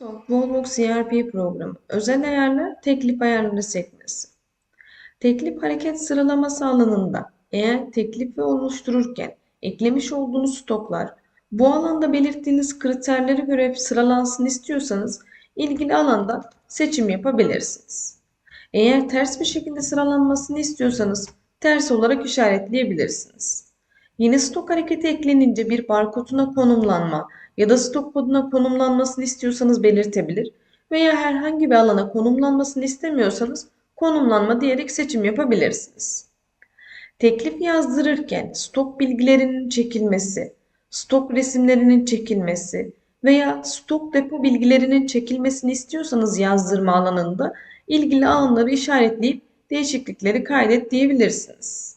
Microsoft Wallbox ERP programı özel ayarlar teklif ayarları sekmesi. Teklif hareket sıralaması alanında eğer teklifi oluştururken eklemiş olduğunuz stoklar bu alanda belirttiğiniz kriterlere göre sıralansın istiyorsanız ilgili alanda seçim yapabilirsiniz. Eğer ters bir şekilde sıralanmasını istiyorsanız ters olarak işaretleyebilirsiniz. Yeni stok hareketi eklenince bir barkoduna konumlanma ya da stok koduna konumlanmasını istiyorsanız belirtebilir veya herhangi bir alana konumlanmasını istemiyorsanız konumlanma diyerek seçim yapabilirsiniz. Teklif yazdırırken stok bilgilerinin çekilmesi, stok resimlerinin çekilmesi veya stok depo bilgilerinin çekilmesini istiyorsanız yazdırma alanında ilgili alanları işaretleyip değişiklikleri kaydet diyebilirsiniz.